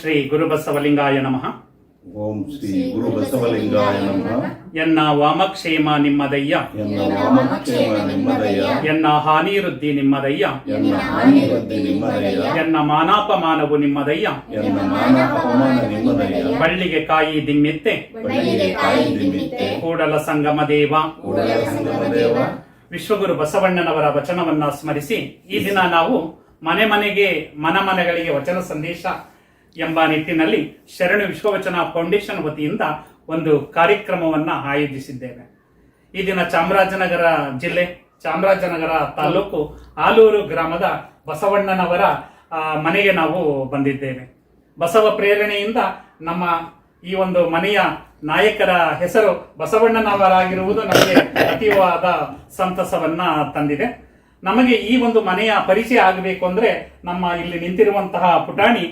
ಶ್ರೀ ಗುರುಬಸವಲಿಂಗಾಯ ನಮಃ. ಓಂ ಶ್ರೀ ಗುರು ಬಸವಲಿಂಗಾಯ ನಮಃ. ಎನ್ನ ವಾಮಕ್ಷೇಮ ನಿಮ್ಮದಯ್ಯ. ಎನ್ನ ವಾಮಕ್ಷೇಮ ನಿಮ್ಮದಯ್ಯ. ಎನ್ನ ಹಾನಿವೃದ್ಧಿ ನಿಮ್ಮದಯ್ಯ. ಎನ್ನ ಹಾನಿವೃದ್ಧಿ ನಿಮ್ಮದಯ್ಯ. ಎನ್ನ ಮಾನಾಪಮಾನವು ನಿಮ್ಮದಯ್ಯ. ಎನ್ನ ಮಾನ ಅಪಮಾನ ನಿಮ್ಮದಯ್ಯ. ಬಳ್ಳಿಗೆ ಕಾಯಿ ದಿಮ್ಮಿತ್ತೆ. ಬಳ್ಳಿಗೆ ಕಾಯಿ ದಿಮ್ಮಿತ್ತೆ. ಕೂಡಲ ಸಂಗಮ ದೇವ. ಕೂಡಲ ಸಂಗಮ ದೇವ. ವಿಶ್ವಗುರು ಬಸವಣ್ಣನವರ ವಚನವನ್ನ ಸ್ಮರಿಸಿ ಈ ದಿನ ನಾವು ಮನೆ ಮನೆಗೆ ಮನ ಮನೆಗಳಿಗೆ ವಚನ ಸಂದೇಶ ಎಂಬ ನಿಟ್ಟಿನಲ್ಲಿ ಶರಣು ವಿಶ್ವವಚನ ಫೌಂಡೇಶನ್ ವತಿಯಿಂದ ಒಂದು ಕಾರ್ಯಕ್ರಮವನ್ನು ಆಯೋಜಿಸಿದ್ದೇವೆ. ಈ ದಿನ ಚಾಮರಾಜನಗರ ಜಿಲ್ಲೆ, ಚಾಮರಾಜನಗರ ತಾಲೂಕು ಆಲೂರು ಗ್ರಾಮದ ಬಸವಣ್ಣನವರ ಮನೆಗೆ ನಾವು ಬಂದಿದ್ದೇವೆ. ಬಸವ ಪ್ರೇರಣೆಯಿಂದ ನಮ್ಮ ಈ ಒಂದು ಮನೆಯ ನಾಯಕರ ಹೆಸರು ಬಸವಣ್ಣನವರಾಗಿರುವುದು ನಮಗೆ ಅತೀವಾದ ಸಂತಸವನ್ನ ತಂದಿದೆ. ನಮಗೆ ಈ ಒಂದು ಮನೆಯ ಪರಿಚಯ ಆಗಬೇಕು ಅಂದ್ರೆ ನಮ್ಮ ಇಲ್ಲಿ ನಿಂತಿರುವಂತಹ ಪುಟಾಣಿ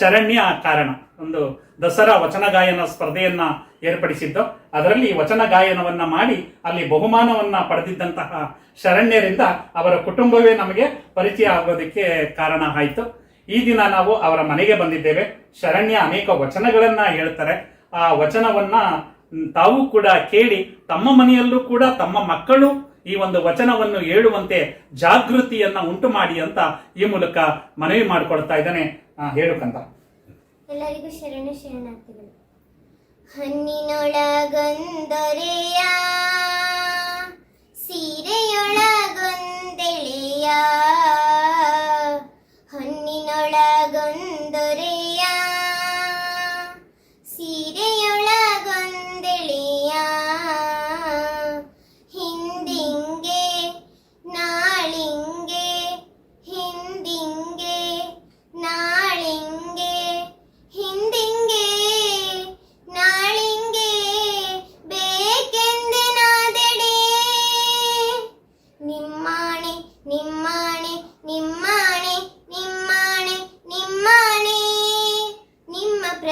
ಶರಣ್ಯ ಕಾರಣ. ಒಂದು ದಸರಾ ವಚನ ಗಾಯನ ಸ್ಪರ್ಧೆಯನ್ನ ಏರ್ಪಡಿಸಿದ್ದು. ಅದರಲ್ಲಿ ವಚನ ಗಾಯನವನ್ನ ಮಾಡಿ ಅಲ್ಲಿ ಬಹುಮಾನವನ್ನ ಪಡೆದಿದ್ದಂತಹ ಶರಣ್ಯರಿಂದ ಅವರ ಕುಟುಂಬವೇ ನಮಗೆ ಪರಿಚಯ ಆಗೋದಕ್ಕೆ ಕಾರಣ ಆಯಿತು. ಈ ದಿನ ನಾವು ಅವರ ಮನೆಗೆ ಬಂದಿದ್ದೇವೆ. ಶರಣ್ಯ ಅನೇಕ ವಚನಗಳನ್ನ ಹೇಳ್ತಾರೆ. ಆ ವಚನವನ್ನ ತಾವು ಕೂಡ ಕೇಳಿ ತಮ್ಮ ಮನೆಯಲ್ಲೂ ಕೂಡ ತಮ್ಮ ಮಕ್ಕಳು ಈ ಒಂದು ವಚನವನ್ನು ಹೇಳುವಂತೆ ಜಾಗೃತಿಯನ್ನ ಉಂಟು ಮಾಡಿ ಅಂತ ಈ ಮೂಲಕ ಮನವಿ ಮಾಡಿಕೊಳ್ತಾ ಇದ್ದಾನೆ. ಹೇಳುಕಂತ ಎಲ್ಲರಿಗೂ ಶರಣ ಶರಣಾರ್ಥಿಗಳು. ಹಣ್ಣಿನೊಳಗೊಂದೊರೆಯ, ಸೀರೆಯೊಳಗೊಂದೆಳೆಯ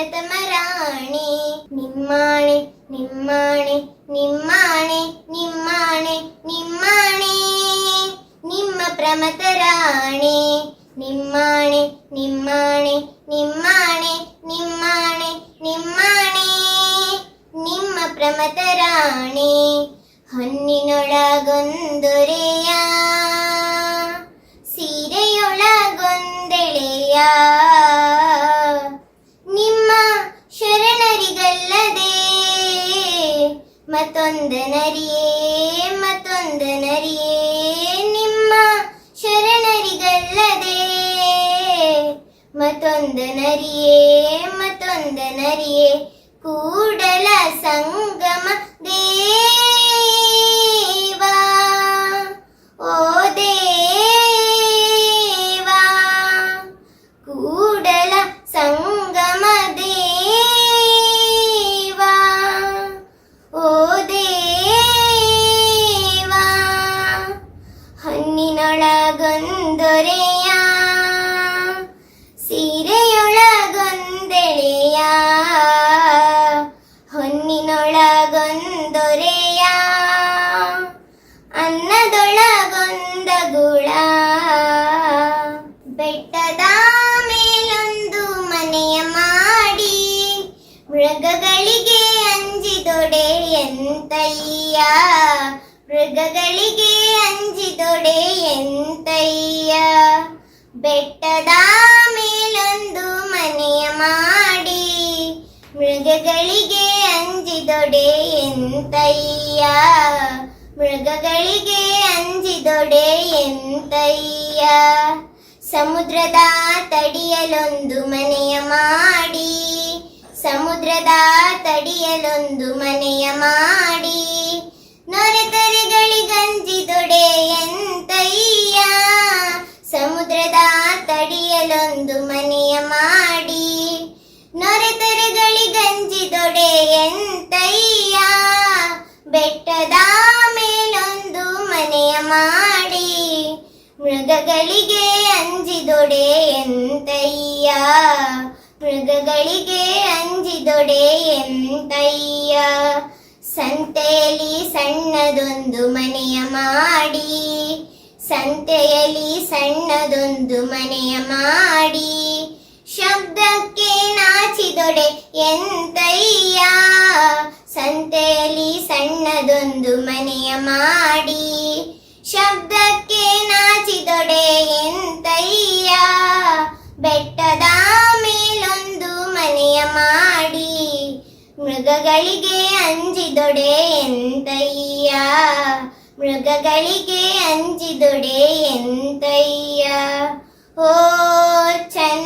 ಪ್ರಥಮ ರಾಣಿ ನಿಮ್ಮಾಣೆ ನಿಮ್ಮಾಣೆ ನಿಮ್ಮಾಣೆ ನಿಮ್ಮಾಣೆ ನಿಮ್ಮಾಣೆ. ನಿಮ್ಮ ಪ್ರಮತ ರಾಣಿ, ನಿಮ್ಮಾಣೆ ನಿಮ್ಮಾಣೆ ನಿಮ್ಮಾಣೆ ನಿಮ್ಮಾಣೆ ನಿಮ್ಮಾಣೆ. ನಿಮ್ಮ ಪ್ರಮತ ರಾಣಿ, ಹಣ್ಣಿನೊಳಗೊಂದೊರೆಯ, ಸೀರೆಯೊಳಗೊಂದೆಳೆಯ ನಿಮ್ಮ ಶರಣರಿಗಲ್ಲದೆ ಮತ್ತೊಂದನರಿಯೇ ಮತ್ತೊಂದನರಿಯೇ ನಿಮ್ಮ ಶರಣರಿಗಲ್ಲದೆ. ಮತ್ತೊಂದು ನರಿಯೇ ಮತ್ತೊಂದು ನರಿಯೇ ಕೂಡಲ ಸಂಗಮ ಮೃಗಗಳಿಗೆ ಅಂಜಿದೊಡೆ ಎಂತಯ್ಯ? ಬೆಟ್ಟದ ಮೇಲೊಂದು ಮನೆಯ ಮಾಡಿ. ಮೃಗಗಳಿಗೆ ಅಂಜಿದೊಡೆ ಎಂತಯ್ಯ? ಮೃಗಗಳಿಗೆ ಅಂಜಿದೊಡೆ ಎಂತಯ್ಯ? ಸಮುದ್ರದ ತಡಿಯಲೊಂದು ಮನೆಯ ಮಾಡಿ. ಸಮುದ್ರದ ತಡಿಯಲೊಂದು ಮನೆಯ ಮಾಡಿ. ನೊರೆತರೆಗಳಿಗಂಜಿದೊಡೆ ಎಂತಯ್ಯ? ಸಮುದ್ರದ ತಡಿಯಲೊಂದು ಮನೆಯ ಮಾಡಿ. ನೊರೆತರೆಗಳಿಗಂಜಿದೊಡೆ ಎಂತಯ್ಯ? ಬೆಟ್ಟದ ಮೇಲೊಂದು ಮನೆಯ ಮಾಡಿ. ಮೃಗಗಳಿಗೆ ಅಂಜಿದೊಡೆ ಎಂತಯ್ಯ? ಮೃಗಗಳಿಗೆ ಅಂಜಿದೊಡೆ ಎಂತಯ್ಯ? ಸಂತೆಯಲ್ಲಿ ಸಣ್ಣದೊಂದು ಮನೆಯ ಮಾಡಿ, ಸಂತೆಯಲ್ಲಿ ಸಣ್ಣದೊಂದು ಮನೆಯ ಮಾಡಿ, ಶಬ್ದಕ್ಕೆ ನಾಚಿದೊಡೆ ಎಂತಯ್ಯ? ಸಂತೆಯಲ್ಲಿ ಸಣ್ಣದೊಂದು ಮನೆಯ ಮಾಡಿ, ಶಬ್ದಕ್ಕೆ ನಾಚಿದೊಡೆ ಎಂತಯ್ಯ? ಬೆಟ್ಟದ ಮೇಲೊಂದು ಮನೆಯ ಮಾಡಿ ಮೃಗಗಳಿಗೆ ಅಂಜಿದೊಡೆ ಎಂತಯ್ಯ ಮೃಗಗಳಿಗೆ ಅಂಜಿದೊಡೆ ಎಂತಯ್ಯ ಓ ಚನ್ನ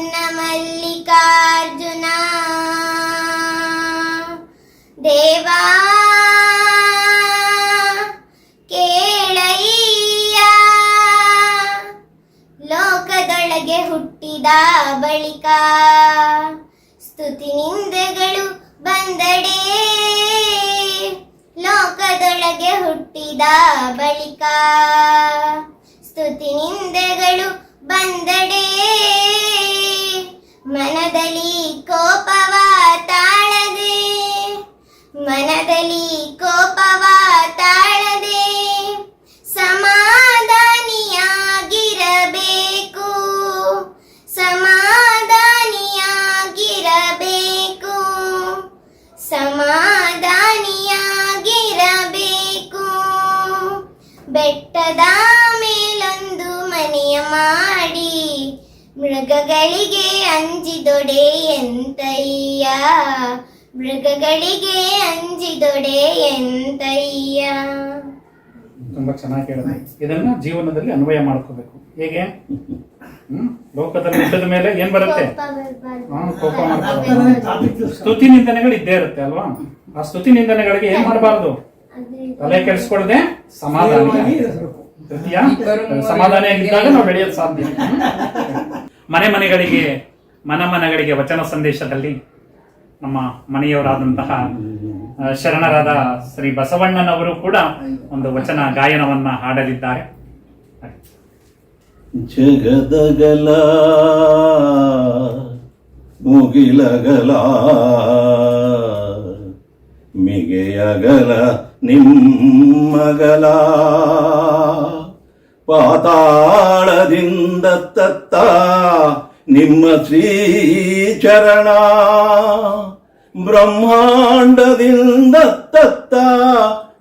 ಮೃಗಗಳಿಗೆ ಅಂಜಿದೊಡೆ ಎಂತಯ್ಯ? ತುಂಬಾ ಚೆನ್ನಾಗಿ ಹೇಳಿದೆ ಇದನ್ನ ಜೀವನದಲ್ಲಿ ಅನ್ವಯ ಮಾಡ್ಕೋಬೇಕು. ಹೇಗೆ? ಹ್ಮ್? ಲೋಕದಲ್ಲಿ ಹುಟ್ಟಿದ ಮೇಲೆ ಏನ್ ಬರುತ್ತೆ? ಹಾ, ಕೋಪ ಮಾಡ್ತಾರೆ ಸ್ತುತಿ ನಿಂದನೆಗಳು ಇದ್ದೇ ಇರುತ್ತೆ ಅಲ್ವಾ? ಆ ಸ್ತುತಿ ನಿಂದನೆಗಳಿಗೆ ಏನ್ ಮಾಡಬಾರ್ದು? ತಲೆ ಕೆಡಿಸ್ಕೊಳ್ದೆ ಸಮಾಧಾನ. ತೃತೀಯ ಸಮಾಧಾನಿಯಾಗಿದ್ದಾಗ ನಾವು ಬೆಳೆಯಲು ಸಾಧ್ಯ. ಮನೆ ಮನೆಗಳಿಗೆ ಮನ ಮನಗಳಿಗೆ ವಚನ ಸಂದೇಶದಲ್ಲಿ ನಮ್ಮ ಮನೆಯವರಾದಂತಹ ಶರಣರಾದ ಶ್ರೀ ಬಸವಣ್ಣನವರು ಕೂಡ ಒಂದು ವಚನ ಗಾಯನವನ್ನ ಹಾಡಲಿದ್ದಾರೆ. ಜಗದಗಲ, ಮುಗಿಲಗಲ, ಮಿಗೆಯಗಲ ನಿಮ್ಮಗಲ, ಪಾತಾಳದಿಂದ ತತ್ತ ನಿಮ್ಮ ಶ್ರೀಚರಣ ಬ್ರಹ್ಮಾಂಡದಿಂದ ತತ್ತ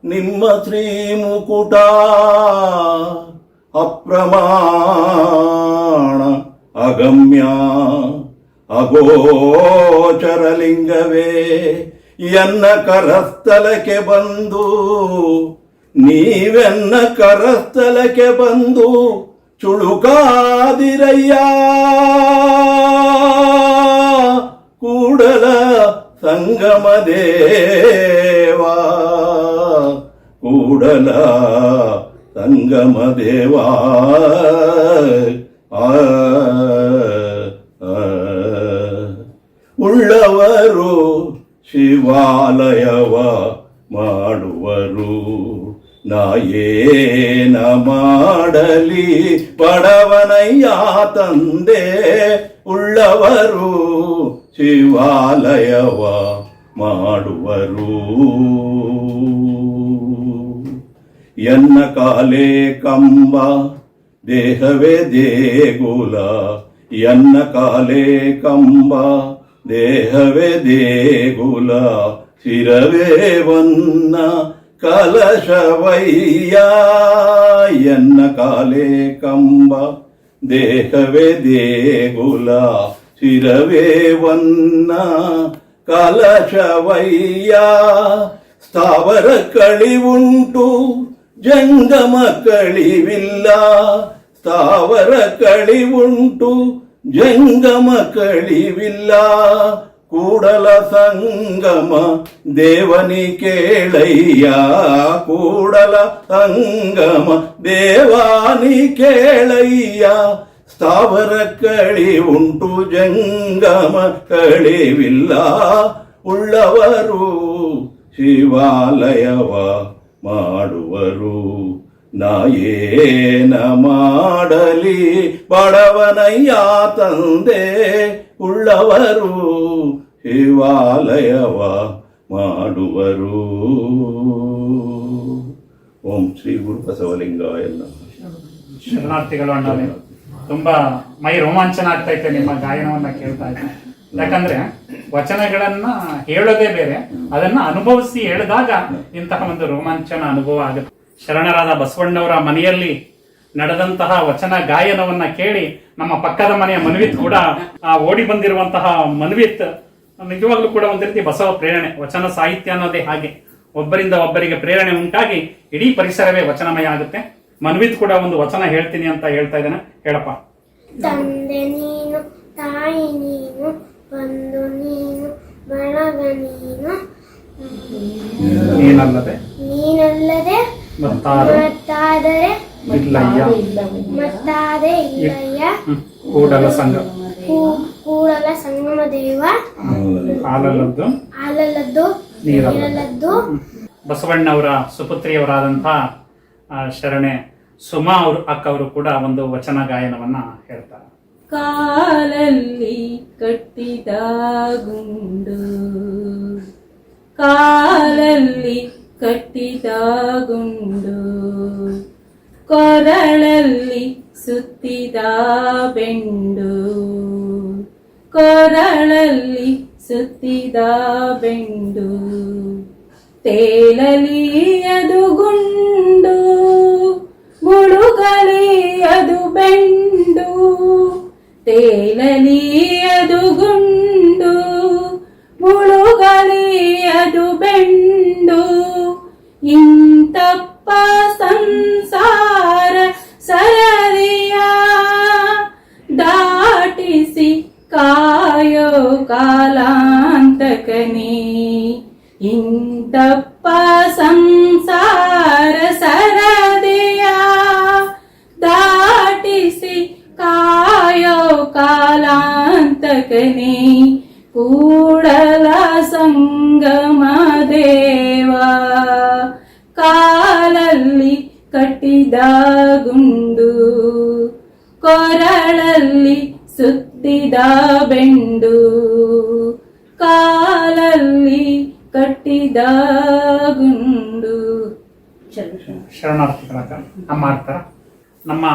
ನಿಮ್ಮ ಶ್ರೀ ಮುಕುಟ ಅಪ್ರಮಾಣ ಅಗಮ್ಯ ಅಗೋಚರಲಿಂಗವೇ ಎನ್ನ ಕರಸ್ಥಲಕ್ಕೆ ಬಂದು ನೀವೆನ್ನ ಕರಸ್ಥಲಕ್ಕೆ ಬಂದು ಚುಳುಕಾದಿರಯ್ಯ ಕೂಡಲ ಸಂಗಮ ದೇವಾ ಕೂಡಲ ಸಂಗಮ ದೇವಾ ಆ, ಆ. ಉಳ್ಳವರು ಶಿವಾಲಯವ ಮಾಡುವರು ನಾ ಏನ ಮಾಡಲಿ ಬಡವನಯ್ಯ ತಂದೆ ಉಳ್ಳವರು ಶಿವಾಲಯವ ಮಾಡುವರು. ಎನ್ನ ಕಾಲೇ ಕಂಬ, ದೇಹವೇ ದೇಗುಲ. ಎನ್ನ ಕಾಲೇ ಕಂಬ, ದೇಹವೇ ದೇಗುಲ. ಶಿರವೇ ವನ್ನ ಕಲಶವಯ್ಯ ಎನ್ನ ಕಾಲೇ ಕಂಬ, ದೇಹವೇ ದೇಗುಲ, ಶಿರವೇ ವನ್ನ. ಕಲಶವಯ್ಯ, ಸ್ಥಾವರ ಕಳಿವುಂಟು, ಜಂಗಮ ಕಳಿವಿಲ್ಲ. ಸ್ಥಾವರ ಕಳಿವುಂಟು, ಜಂಗಮ ಕಳಿವಿಲ್ಲ. ಕೂಡಲ ಸಂಗಮ ದೇವನಿ ಕೇಳಯ್ಯ, ಕೂಡಲ ಸಂಗಮ ದೇವಾನಿ ಕೇಳಯ್ಯ. ಸ್ಥಾವರ ಕಳಿ ಉಂಟು ಜಂಗಮ ಕಳಿವಿಲ್ಲ, ಉಳ್ಳವರು ಶಿವಾಲಯವ ಮಾಡುವರು. ನಾಯೇನ ಮಾಡಲಿ ಬಡವನಯ್ಯ ತಂದೆ ಉಳ್ಳವರು ಶಿವಾಲಯವ ಮಾಡುವರು. ಓಂ ಶ್ರೀ ಗುರು ಬಸವಲಿಂಗ ಎಲ್ಲ ಶರಣಾರ್ಥಿಗಳು ಅಣ್ಣ ತುಂಬಾ ಮೈ ರೋಮಾಂಚನ ಆಗ್ತಾ ಇತ್ತು ನಿಮ್ಮ ಗಾಯನವನ್ನ ಕೇಳ್ತಾ ಇದ್ದೆ. ಯಾಕಂದ್ರೆ ವಚನಗಳನ್ನ ಹೇಳೋದೇ ಬೇರೆ, ಅದನ್ನ ಅನುಭವಿಸಿ ಹೇಳಿದಾಗ ಇಂತಹ ಒಂದು ರೋಮಾಂಚನ ಅನುಭವ ಆಗುತ್ತೆ. ಶರಣರಾದ ಬಸವಣ್ಣವರ ಮನೆಯಲ್ಲಿ ನಡೆದಂತಹ ವಚನ ಗಾಯನವನ್ನ ಕೇಳಿ ನಮ್ಮ ಪಕ್ಕದ ಮನೆಯ ಮನ್ವಿತ್ ಕೂಡ ಆ ಓಡಿ ಬಂದಿರುವಂತಹ ಮನ್ವಿತ್ ನಿಜವಾಗ್ಲೂ ಕೂಡ ಒಂದ್ ರೀತಿ ಬಸವ ಪ್ರೇರಣೆ ವಚನ ಸಾಹಿತ್ಯ ಅನ್ನೋದೇ ಹಾಗೆ. ಒಬ್ಬರಿಂದ ಒಬ್ಬರಿಗೆ ಪ್ರೇರಣೆ ಉಂಟಾಗಿ ಇಡೀ ಪರಿಸರವೇ ವಚನಮಯ ಆಗುತ್ತೆ. ಮನ್ವಿತ್ ಕೂಡ ಒಂದು ವಚನ ಹೇಳ್ತೀನಿ ಅಂತ ಹೇಳ್ತಾ ಇದ್ದಾನೆ. ಹೇಳಪ್ಪ. ತಂದೆ ನೀನು ತಾಯಿ ನೀನು ಬಂಧು ನೀನು ಬಳಗ ನೀನು. ನೀನಲ್ಲದೆ ಮತ್ತಾರು ಮತ್ತಾದರೆ? ಇಲ್ಲಯ್ಯ. ಮತ್ತಾರೆ ಇಲ್ಲಯ್ಯ. ಕೂಡಲ ಸಂಘ ಕೂಡಲ ಸಂಗಮ ದೇವ. ಹಾಲಲ್ಲದ್ದು. ಹಾಲಲ್ಲದ್ದು ನೀರಲ್ಲದ್ದು. ಬಸವಣ್ಣವರ ಸುಪುತ್ರಿಯವರಾದಂತಹ ಆ, ಶರಣೆ ಸುಮಾ ಅವರು ಅಕ್ಕ ಅವರು ಕೂಡ ಒಂದು ವಚನ ಗಾಯನವನ್ನ ಹೇಳ್ತಾರೆ. ಕಾಲಲ್ಲಿ ಕಟ್ಟಿದ ಗುಂಡು. ಕಾಲಲ್ಲಿ ಕಟ್ಟಿದ ಗುಂಡು. ಕೊರಳಲ್ಲಿ ಸುತ್ತಿದ ಬೆಂಡು. ಕೊರಳಲ್ಲಿ ಸುತ್ತಿದ ಬೆಂಡು. ತೇಲಲಿ ಅದು ಗುಂಡು, ಮುಳುಗಲಿ ಅದು ಬೆಂಡು. ತೇಲಲಿ ಅದು ಗುಂಡು, ಮುಳುಗಲಿ ಅದು ಬೆಂಡು. ಇಂತಪ್ಪ ದಾಟಿಸಿ ಕಾಯೋ ಕಾಲಾಂತಕನೇ ಇಂತಪ್ಪ ಸಂಸಾರ ಸರದಿಯ ದಾಟಿಸಿ ಕಾಯೋ ಕಾಲಾಂತಕನೇ ಕೂಡಲ ಸಂಗಮ ದೇವ ಕಾಲಲ್ಲಿ ಕಟ್ಟಿದ ಶರಣಾರ್ಥಿಗಳಾಗ ನಮ್ಮ ಅರ್ಥ ನಮ್ಮ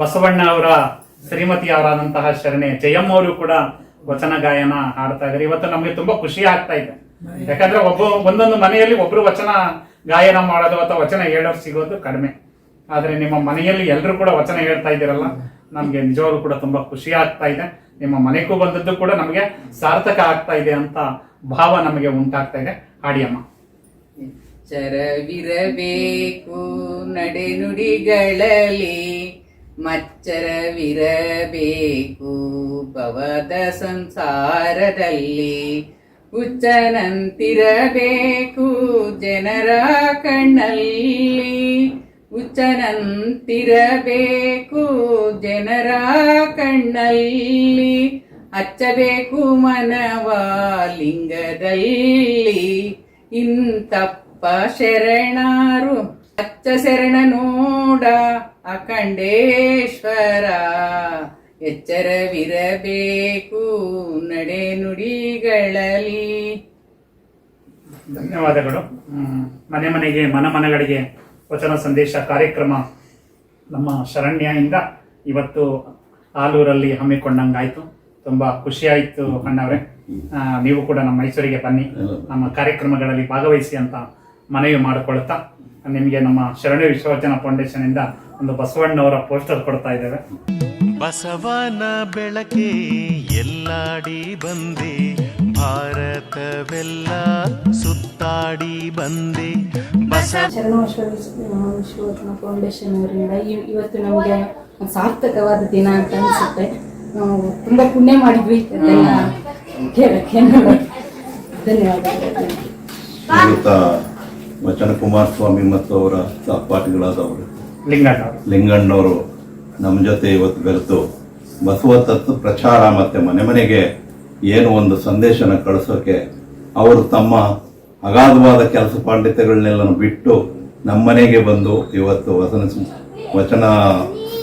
ಬಸವಣ್ಣ ಅವರ ಶ್ರೀಮತಿಯವರಾದಂತಹ ಶರಣೆ ಜಯಮ್ಮ ಅವರು ಕೂಡ ವಚನ ಗಾಯನ ಹಾಡ್ತಾ ಇದ್ದಾರೆ. ಇವತ್ತು ನಮಗೆ ತುಂಬಾ ಖುಷಿ ಆಗ್ತಾ ಇದೆ. ಯಾಕಂದ್ರೆ ಒಬ್ಬ ಒಂದೊಂದು ಮನೆಯಲ್ಲಿ ಒಬ್ರು ವಚನ ಗಾಯನ ಮಾಡೋದು ಅಥವಾ ವಚನ ಹೇಳೋರು ಸಿಗೋದು ಕಡಿಮೆ. ಆದ್ರೆ ನಿಮ್ಮ ಮನೆಯಲ್ಲಿ ಎಲ್ಲರೂ ಕೂಡ ವಚನ ಹೇಳ್ತಾ ಇದ್ದೀರಲ್ಲ, ನಮ್ಗೆ ನಿಜವಾಗ್ಲೂ ಕೂಡ ತುಂಬಾ ಖುಷಿ ಆಗ್ತಾ ಇದೆ. ನಿಮ್ಮ ಮನೆಗೂ ಬಂದದ್ದು ಕೂಡ ನಮಗೆ ಸಾರ್ಥಕ ಆಗ್ತಾ ಇದೆ ಅಂತ ಭಾವ ನಮಗೆ ಉಂಟಾಗ್ತಾ ಇದೆ. ಹಾಡಿ ಅಮ್ಮ ಎಚ್ಚರವಿರಬೇಕು ನಡೆನುಡಿಗಳಲ್ಲಿ ಮಚ್ಚರವಿರಬೇಕು. ಭವದ ಸಂಸಾರದಲ್ಲಿ ಹುಚ್ಚನಂತಿರಬೇಕು. ಜನರ ಕಣ್ಣಲ್ಲಿ ಹುಚ್ಚನಂತಿರಬೇಕು. ಜನರ ಕಣ್ಣಲ್ಲಿ ಹಚ್ಚಬೇಕು ಮನವ ಲಿಂಗದಲ್ಲಿ. ಇಂತಪ್ಪ ಶರಣಾರು ಅಚ್ಚ ಶರಣ ನೋಡ ಅಖಂಡೇಶ್ವರ. ಎಚ್ಚರವಿರಬೇಕು ನಡೆ ನುಡಿಗಳಲ್ಲಿ. ಧನ್ಯವಾದಗಳು. ಹ್ಮ್. ಮನೆ ಮನೆಗೆ ಮನ ಮನಗಳಿಗೆ ವಚನ ಸಂದೇಶ ಕಾರ್ಯಕ್ರಮ ನಮ್ಮ ಶರಣ್ಯದಿಂದ ಇವತ್ತು ಆಲೂರಲ್ಲಿ ಹಮ್ಮಿಕೊಂಡಂಗಾಯ್ತು. ತುಂಬಾ ಖುಷಿ ಆಯ್ತು ಅಣ್ಣವ್ರೆ ಆ, ನೀವು ಕೂಡ ನಮ್ಮ ಮೈಸೂರಿಗೆ ಬನ್ನಿ. ನಮ್ಮ ಕಾರ್ಯಕ್ರಮಗಳಲ್ಲಿ ಭಾಗವಹಿಸಿ ಅಂತ ಮನವಿ ಮಾಡಿಕೊಳ್ತಾ ನಿಮಗೆ ನಮ್ಮ ಶರಣ್ಯ ವಿಶ್ವವಚನ ಫೌಂಡೇಶನ್ ಇಂದ ಒಂದು ಬಸವಣ್ಣವರ ಪೋಸ್ಟರ್ ಕೊಡ್ತಾ ಇದ್ದೇವೆ. ಬಸವನ ಬೆಳಕೆ ಎಲ್ಲಾಡಿ ಬಂದೆ ಭಾರತವೆಲ್ಲ ಸುತ್ತಾಡಿ ಬಂದೆ. ಶರಣ ವಿಶ್ವ ಫೌಂಡೇಶನ್ ಅವರಿಂದ ಇವತ್ತು ನಮಗೆ ಒಂದು ಸಾರ್ಥಕವಾದ ದಿನ ಅಂತ ಅನಿಸುತ್ತೆ. ನಾವು ತುಂಬಾ ಪುಣ್ಯ ಮಾಡಿದ್ವಿ ಧನ್ಯವಾದ ಧನ್ಯವಾದಗಳು. ವಚನ ಕುಮಾರಸ್ವಾಮಿ ಮತ್ತು ಅವರ ಸಹಪಾಠಿಗಳಾದವರು ಲಿಂಗಣ್ಣವರು ನಮ್ಮ ಜೊತೆ ಇವತ್ತು ಬೆರೆತು ಬಸವ ತತ್ವ ಪ್ರಚಾರ ಮತ್ತೆ ಮನೆ ಮನೆಗೆ ಏನು ಒಂದು ಸಂದೇಶನ ಕಳಿಸೋಕೆ ಅವರು ತಮ್ಮ ಅಗಾಧವಾದ ಕೆಲಸ ಪಾಂಡಿತ್ಯಗಳನ್ನೆಲ್ಲ ಬಿಟ್ಟು ನಮ್ಮ ಮನೆಗೆ ಬಂದು ಇವತ್ತು ವಚನ ವಚನ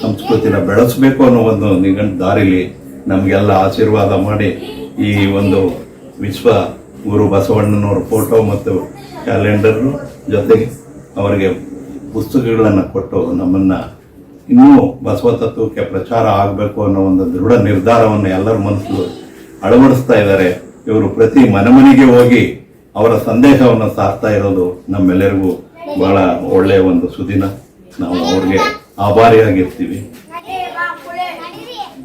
ಸಂಸ್ಕೃತಿನ ಬೆಳೆಸಬೇಕು ಅನ್ನೋ ಒಂದು ನಿಗಂಡ ದಾರಿಲಿ ನಮಗೆಲ್ಲ ಆಶೀರ್ವಾದ ಮಾಡಿ ಈ ಒಂದು ವಿಶ್ವ ಗುರು ಬಸವಣ್ಣನವರ ಫೋಟೋ ಮತ್ತು ಕ್ಯಾಲೆಂಡರ್ ಜೊತೆಗೆ ಅವರಿಗೆ ಪುಸ್ತಕಗಳನ್ನು ಕೊಟ್ಟು ನಮ್ಮನ್ನು ಇನ್ನೂ ಬಸವ ತತ್ವಕ್ಕೆ ಪ್ರಚಾರ ಆಗಬೇಕು ಅನ್ನೋ ಒಂದು ದೃಢ ನಿರ್ಧಾರವನ್ನು ಎಲ್ಲರ ಮನಸ್ಸು ಅಳವಡಿಸ್ತಾ ಇದ್ದಾರೆ. ಇವರು ಪ್ರತಿ ಮನೆ ಮನೆಗೆ ಹೋಗಿ ಅವರ ಸಂದೇಶವನ್ನು ಸಾರ್ತಾ ಇರೋದು ನಮ್ಮೆಲ್ಲರಿಗೂ ಬಹಳ ಒಳ್ಳೆಯ ಒಂದು ಸುದಿನ. ನಾವು ಅವ್ರಿಗೆ ಆಭಾರಿಯಾಗಿರ್ತೀವಿ.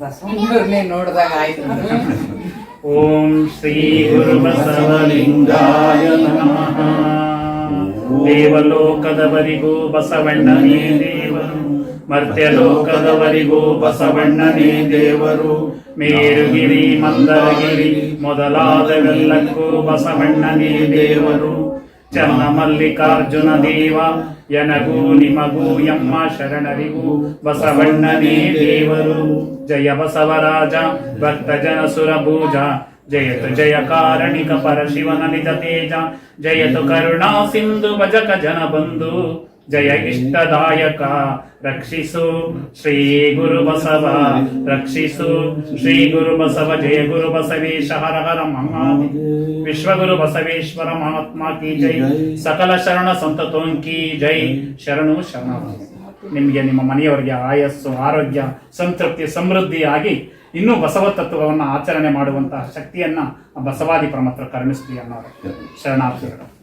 ಬಸವಣ್ಣವ್ರನ್ನೇ ನೋಡಿದಾಗ ಆಯ್ತು. ಓಂ ಶ್ರೀ ಗುರು ಬಸವಲಿಂಗಾಯ ನಮಃ. ದೇವಲೋಕದವರಿಗೂ ಬಸವಣ್ಣನೇ ದೇವರು. ಮರ್ತ್ಯಲೋಕದವರಿಗೂ ಬಸವಣ್ಣನೇ ದೇವರು. ಮೇರುಗಿರಿ, ಮಂದರಗಿರಿ, ಮೊದಲಾದವೆಲ್ಲಕ್ಕೂ ಬಸವಣ್ಣನೇ ದೇವರು. ಚನ್ನ ಮಲ್ಲಿಕಾರ್ಜುನ ದೇವ ಯನಗೂ ನಿಮಗೂ ಎಮ್ಮ ಶರಣರಿಗೂ ಬಸವಣ್ಣನೇ ದೇವರು. ಜಯ ಬಸವರಾಜ, ಭಕ್ತ ಜನ ಸುರಭೂಜ ಜಯತು ಜಯ ಕಾರಣಿಕ ಪರಶಿವನ ನಿಜ ತೇಜ, ಜಯತು ಕರುಣಾ ಸಿಂಧು ಭಜಕ ಜನ ಬಂಧು, ಜಯ ಇಷ್ಟದಾಯಕ. ರಕ್ಷಿಸು ಶ್ರೀ ಗುರು ಬಸವ, ರಕ್ಷಿಸು ಶ್ರೀ ಗುರು ಬಸವ, ಜಯ ಗುರು ಬಸವೇಶ, ಹರ ಹರ ವಿಶ್ವಗುರು ಬಸವೇಶ್ವರ ಮಹಾತ್ಮ ಕಿ ಜೈ. ಸಕಲ ಶರಣ ಸಂತತೋಂ ಕಿ ಜೈ. ಶರಣು ಶರಣ ನಿಮಗೆ ನಿಮ್ಮ ಮನೆಯವರಿಗೆ ಆಯಸ್ಸು, ಆರೋಗ್ಯ, ಸಂತೃಪ್ತಿ, ಸಮೃದ್ಧಿಯಾಗಿ ಇನ್ನೂ ಬಸವ ತತ್ವವನ್ನು ಆಚರಣೆ ಮಾಡುವಂತಹ ಶಕ್ತಿಯನ್ನ ಬಸವಾದಿ ಪರಮತ್ರ ಕರುಣಿಸ್ತೀವಿ ಅನ್ನೋರು ಶರಣಾರ್ಥಿಗಳು.